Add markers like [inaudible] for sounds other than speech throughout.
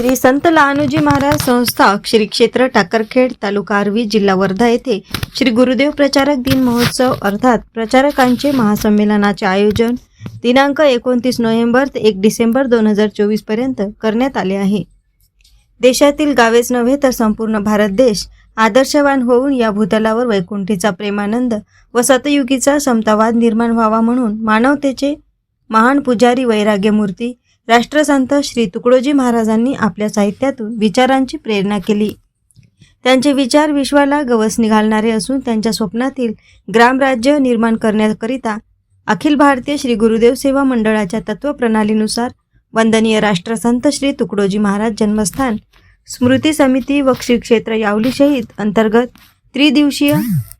श्री संत लहानोजी महाराज संस्था श्री क्षेत्र टाकरखेड तालुका आर्वी जिल्हा वर्धा येथे श्री गुरुदेव प्रचारक दिन महोत्सव अर्थात प्रचारकांचे महासंमेलनाचे आयोजन दिनांक एकोणतीस नोव्हेंबर ते एक डिसेंबर दोन हजार चोवीसपर्यंत करण्यात आले आहे. देशातील गावेच नव्हे तर संपूर्ण भारत देश आदर्शवान होऊन या भूतलावर वैकुंठीचा प्रेमानंद व सतयुगीचा समतावाद निर्माण व्हावा म्हणून मानवतेचे महान पुजारी वैराग्यमूर्ती राष्ट्रसंत श्री तुकडोजी महाराजांनी आपल्या साहित्यातून विचारांची प्रेरणा केली. त्यांचे विचार विश्वाला गवसणी घालणारे असून त्यांच्या स्वप्नातील ग्रामराज्य निर्माण करण्याकरिता अखिल भारतीय श्री गुरुदेव सेवा मंडळाच्या तत्वप्रणालीनुसार वंदनीय राष्ट्रसंत श्री तुकडोजी महाराज जन्मस्थान स्मृती समिती व श्री क्षेत्र यावली शहीद अंतर्गत त्रिदिवसीय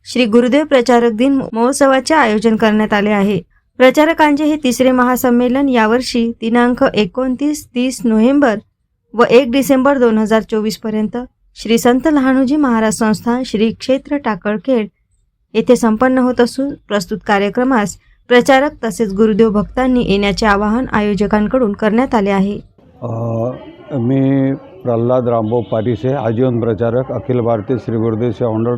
श्री गुरुदेव प्रचारक दिन महोत्सवाचे आयोजन करण्यात आले आहे. प्रचारकांचे हे तिसरे महासंमेलन यावर्षी दिनांक एकोणतीस तीस नोव्हेंबर व एक डिसेंबर दोन हजार चोवीसपर्यंत श्री संत लहानोजी महाराज संस्थान श्री क्षेत्र टाकळखेड येथे संपन्न होत असून प्रस्तुत कार्यक्रमास प्रचारक तसेच गुरुदेव भक्तांनी येण्याचे आवाहन आयोजकांकडून करण्यात आले आहे. मी प्रल्हाद रामभाऊ पारिसे आजीवन प्रचारक अखिल भारतीय श्री गुरुदेव सेवा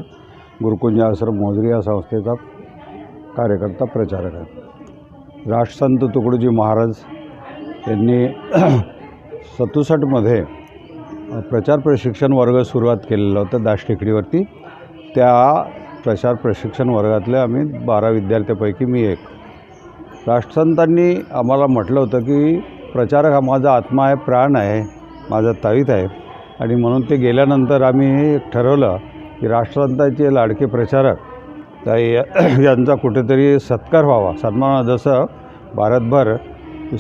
गुरुकुंज आश्रम मोजरी या संस्थेचा कार्यकर्ता प्रचारक आहे. राष्ट्रसंत तुकडोजी महाराज यांनी [clears throat] सदुसष्टमध्ये प्रचार प्रशिक्षण वर्ग सुरुवात केलेला होता दाश टेकडीवरती. त्या प्रचार प्रशिक्षण वर्गातले आम्ही बारा विद्यार्थ्यापैकी मी एक. राष्ट्रसंतांनी आम्हाला म्हटलं होतं की प्रचारक हा माझा आत्मा आहे प्राण आहे माझा ताईत आहे. आणि म्हणून ते गेल्यानंतर आम्ही ठरवलं की राष्ट्रसंतांचे लाडके प्रचारक त्या [clears throat] यांचा कुठेतरी सत्कार व्हावा. सन्मान जसं भारतभर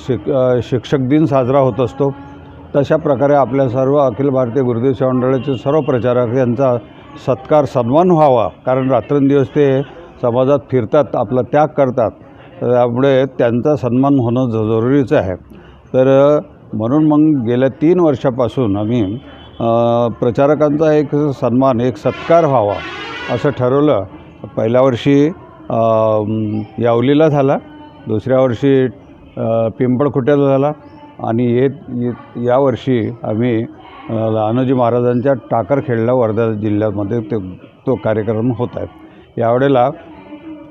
शिक शिक्षक दिन साजरा होत असतो तशा प्रकारे आपल्या सर्व अखिल भारतीय गुरुदेव सेवा मंडळाचे सर्व प्रचारक यांचा सत्कार सन्मान व्हावा. कारण रात्रंदिवस ते समाजात फिरतात आपला त्याग करतात. त्यामुळे त्यांचा सन्मान होणं ज जरुरीचं आहे. तर म्हणून मग गेल्या तीन वर्षापासून आम्ही प्रचारकांचा एक सन्मान एक सत्कार व्हावा असं ठरवलं. पहिल्या वर्षी यावलीला झाला. दुसऱ्या वर्षी पिंपळखुट्याला झाला. आणि ये ये- यावर्षी आम्ही लहानोजी महाराजांच्या टाकरखेडला वर्धा जिल्ह्यामध्ये. ते तो कार्यक्रम होत आहे. यावेळेला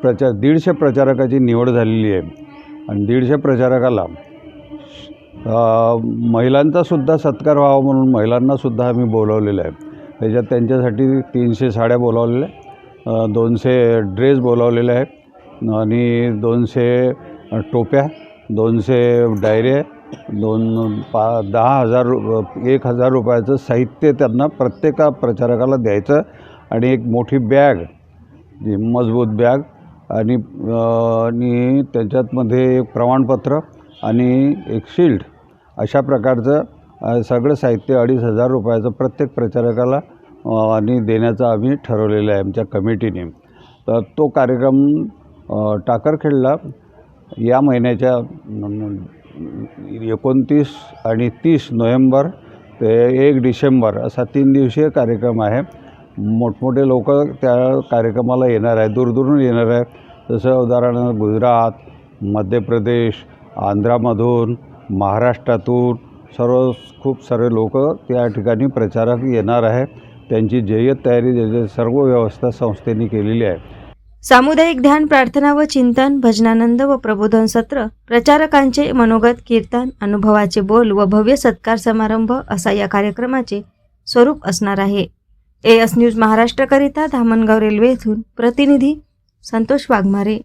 प्रचार दीडशे प्रचारकाची निवड झालेली आहे. आणि दीडशे प्रचारकाला महिलांचासुद्धा सत्कार व्हावा म्हणून महिलांनासुद्धा आम्ही बोलावलेलं आहे. त्याच्यात त्यांच्यासाठी तीनशे साड्या बोलावलेल्या आहे दोनशे ड्रेस बोलावलेले आहेत आणि दोनशे टोप्या दोनशे डायऱ्या दोन पा दहा हजार रु एक हजार रुपयाचं साहित्य त्यांना प्रत्येका प्रचारकाला द्यायचं आणि एक मोठी बॅग जी मजबूत बॅग आणि आणि त्याच्यातमध्ये एक प्रमाणपत्र आणि एक शील्ड अशा प्रकारचं सगळं साहित्य अडीच हजार रुपयाचं प्रत्येक प्रचारकाला आणि देण्याचं आम्ही ठरवलेलं आहे आमच्या कमिटीने. तर तो कार्यक्रम टाकरखेडला या महिन्याच्या एकोणतीस आणि तीस नोव्हेंबर ते एक डिसेंबर असा तीन दिवसीय कार्यक्रम आहे. मोठमोठे लोक त्या कार्यक्रमाला येणार आहे दूरदूरून येणार आहे जसं उदाहरणार्थ गुजरात मध्य प्रदेश आंध्रामधून महाराष्ट्रातून सर्व खूप सारे लोक त्या ठिकाणी प्रचारक येणार आहे त्यांची जय्यत तयारी त्याची सर्व व्यवस्था संस्थेने केलेली आहे. सामुदायिक ध्यान प्रार्थना व चिंतन भजनानंद व प्रबोधन सत्र प्रचारकांचे मनोगत कीर्तन अनुभवाचे बोल व भव्य सत्कार समारंभ असा या कार्यक्रमाचे स्वरूप असणार आहे. ए एस न्यूज महाराष्ट्रकरिता धामणगाव रेल्वे येथून प्रतिनिधी संतोष वाघमारे.